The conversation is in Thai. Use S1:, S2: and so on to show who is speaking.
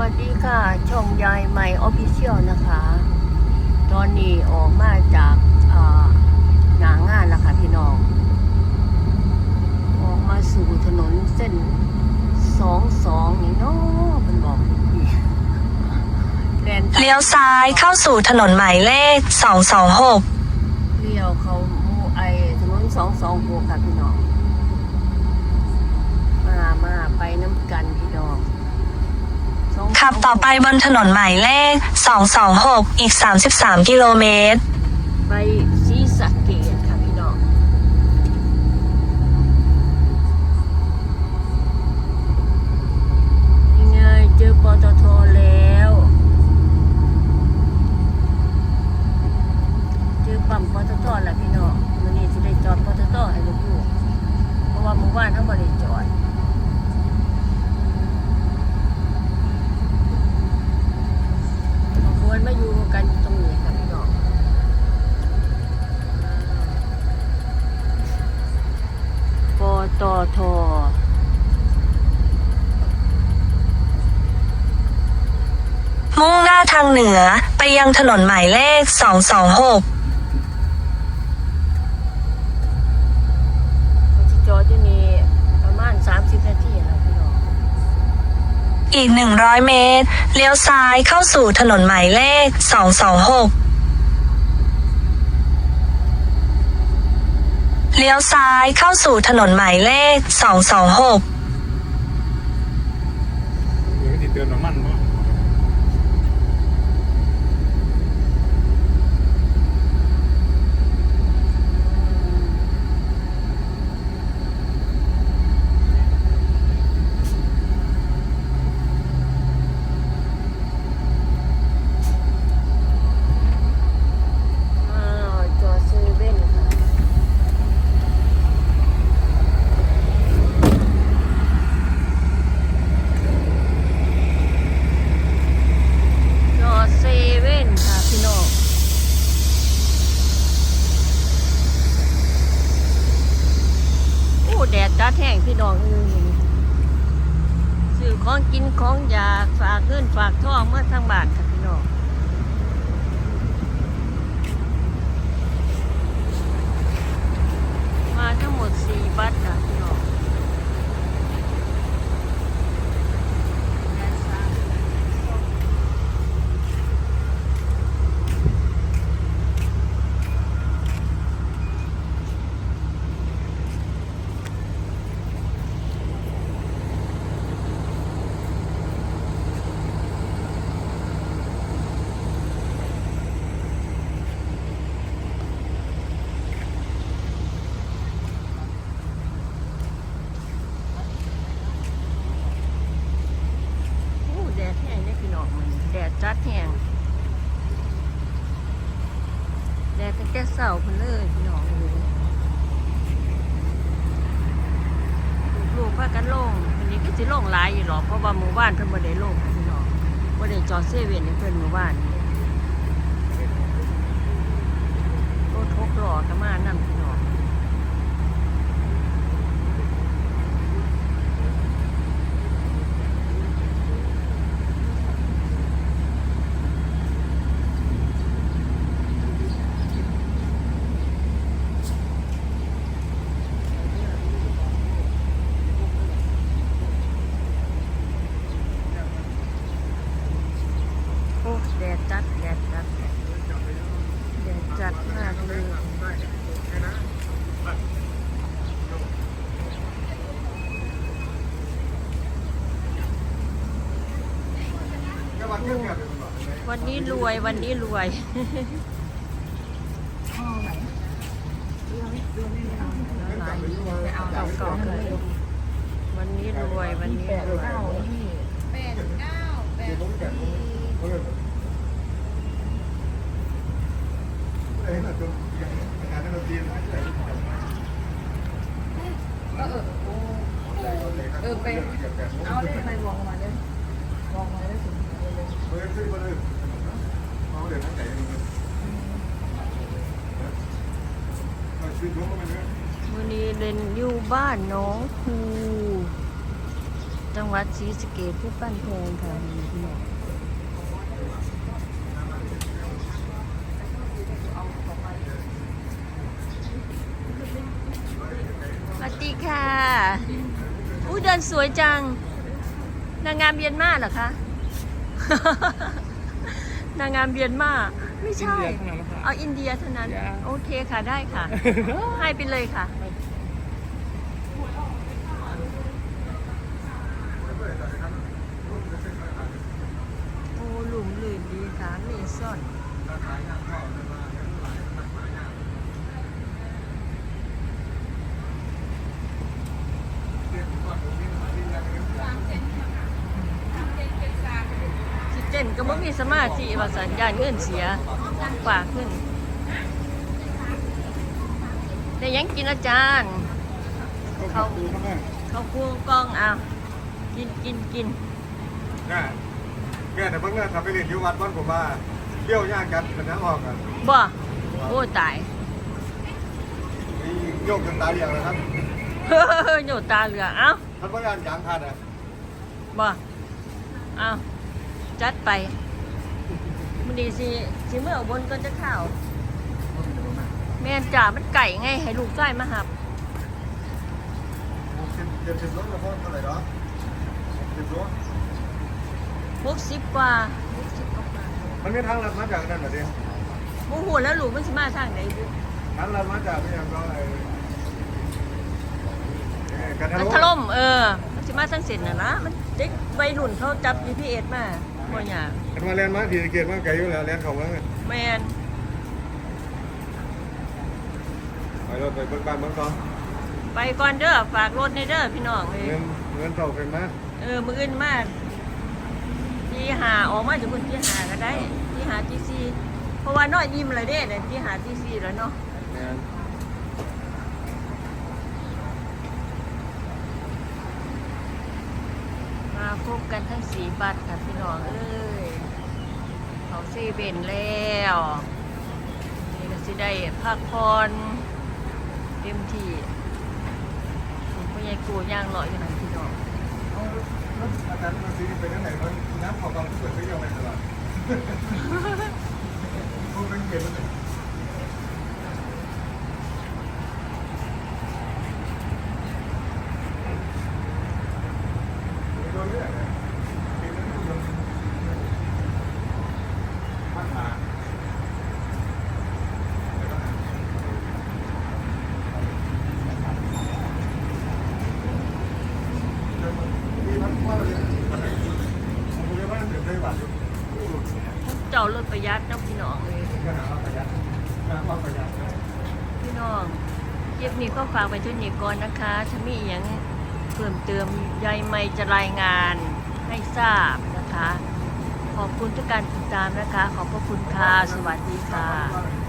S1: วัสดีค่ะ ช่องยายใหม่ออฟฟิเชียลนะคะ ตอนนี้ออกมาจากอ่าหนางานแล้วค่ะพี่น้อง ออกมาสู่ถนนเส้นสองสองนี่เนาะมันบอกพี่แลน
S2: เลี้ยวซ้ายเข้าสู่ถนนหมายเลข226
S1: เลี้ยวเขาหมูไอถนนสองสองหกค่ะพี่น้อง มามาไปน้ำกันพี่น้อง226
S2: ขับต่อไปบนถนนหมายเลข 226 อีก 33 กิโลเมตร
S1: ไปศรีสะเกดค่ะพี่น้อง ยังไงเจอปตทแล้ว เจอปั๊มปตทแล้วพี่น้องวันนี้จะได้จอดปตทให้ลูกๆเพราะว่าหมู่บ้านทั้งบริจอด ควรมาอยู่กันตรงนี้ค่ะพี่น้อง ปตท
S2: มุ่งหน้า ทางเหนือไปยังถนนหมายเลข 226
S1: มันจะจอดอยู่นี่ประมาณ 30 นาทีแล้วพี่น้อง
S2: อีก 100 เมตร เลี้ยวซ้ายเข้าสู่ถนนหมายเลข 226 เลี้ยวซ้ายเข้าสู่ถนนหมายเลข 226
S3: เดี๋ยวติดเตือนน้ำมันมั้ง
S1: อ้าวจอดเซเว่นค่ะ จอดเซเว่นค่ะพี่น้อง โอ้แดด จัดแห้งพี่น้องเอ้ยซื้อของกินของอยากฝากเงินฝากท่องเมื่อทางบ้านค่ะพี่น้อง มาทั้งหมดสี่บัตรค่ะพี่น้องและสามโอ้แดดแห้งเนี่ยพี่น้องมันแดดจัดแห้งแด ดตั้งแต่เสาคนเลยพี่น้องลูกพากันลงวันนี้ก็จะลงหลายอยู่หรอกเพราะว่าหมู่บ้านเพิ่นบ่ได้ลงค่ะพี่น้องบ่ได้จอดเซเว่นให้เพิ่นหมู่บ้านนี่รถหกล้อก็มานํพี่น้อง โอ้แดดจัดแดดจัดแดดจัดมากเลย วันนี้รวยวันนี้รวยเก่าเก่าๆเลยวันนี้รวยวันนี้รวย
S3: เอ้ยเราจะยังงานนั้นเราเตรียมไว้เลย
S4: เออไปเอาได้ไปวองมาเลยวองมาเลยถึง
S3: มาเลยเอาเดี๋ย วันนี้เร
S1: นอยู่บ้านน้องคูจังหวัดศรีสะเกษที่ปั้นเพงค่ะสวัสดีค่ะ อู้เดินสวยจัง นางงามเมียนมาเหรอคะ นางงามเบียนมาไม่ใช่ เอาอินเดียเท่านั้นโอเคค่ะได้ค่ะ ให้ไปเลยค่ะโอ้หลุมลื่นดีค่ะเมซอนสิเต้นก็ไม่มีสมาธิว่าสัญญาณเงินเสียกว่าขึ้นแต่ยังกินอาจารย์
S3: เขาดูเข้ามา
S1: เขาควงกล้องเอากินกินกิน
S3: ง่ายแกแต่เพิ่งเลิกทำไปเรียนอยู่วัดบ้านผมว่าเลี้ยวยากกันเป็นน้ำออกกัน
S1: บ่โอ้ตาย
S3: นี่โยกจนตาเรียงเลยครับ
S1: เฮ้อโยตาเหลืองเอ้า
S3: ท่านพยานยางขาดอะ
S1: บ่เอา จัดไปมันดีสิสิเมื่ออุบนก็จะเข้าว แม่นจ่ามันไก่ไง ให้ลูกใกล้มาหับ
S3: เจ็ดสิบรถแล้วพ่อเท่าไหร่เนาะสิบรถ
S1: หกสิบกว่าหกสิบกว่า
S3: มันมีทางลัดมาจากนั่นเหรอดิ
S1: โอ้โหแล้วลูกมันสิมาทางไหนบุ
S3: ทางลัดมาจากนี่ยังก็ไอ้กันทะ
S1: มัน
S3: ลุ
S1: ถล่มเออ มันสิมาทางเส้นน่ะนะมันเด็กวัยรุ่นเขาจับ GPS มา บ่ยาก
S3: กันมาเรียนมาทีเกียรติมาไกลอยู่แล้วเรียนเขาเมือง
S1: แม่น
S3: ไปรถไปเบิ่งบ้านเบิ่งซอง
S1: ไปก่อนเด้อฝากรถในเด้อพี่น้องเอ้ย
S3: เงินเงินเท่าเป็นมา
S1: เออมืออื่นมาที่หาออกมาจากคนที่หาก็ได้ที่หาที่ซีเพราะว่าน้อยยิ้มเลยเด้เนี่ยที่หาที่ซีแล้วเนาะ
S3: เนี่ย
S1: มา พบกันทั้งสีบัตรค่ะพี่น้องเอ้ยเขาซีเบนแล้วนี่ก็สิได้พักผ่อนเต็มที่ผมพ่อใหญ่กูย่างลอยอยู่นั่นพี่น้อง
S3: อาจารย์ซีไปที่ไหนมันน้ำขอบางเปิดไม่ยอมไปตลอดพวกเป็นเกียรติเลยโดนเรื่อยเลยเป็นเรื่องของปัญหา มีทั้งว่าเลยผมเรียกว่าเดือดได้บาทอยู่
S1: เจ้ารถประหยัดเนาะพี่น้องเลย
S3: ก็หาว่าประหยัดหาว่าประหยัด
S1: พี่น้องคลิปนี้ก็ฝากไปทุนนี้ก่อนนะคะถ้ามีอย่างเพิ่มเติมยายไม่จะรายงานให้ทราบนะคะ ขอบคุณทุกการติดตามนะคะ ขอบพระคุณค่ะ สวัสดีค่ะ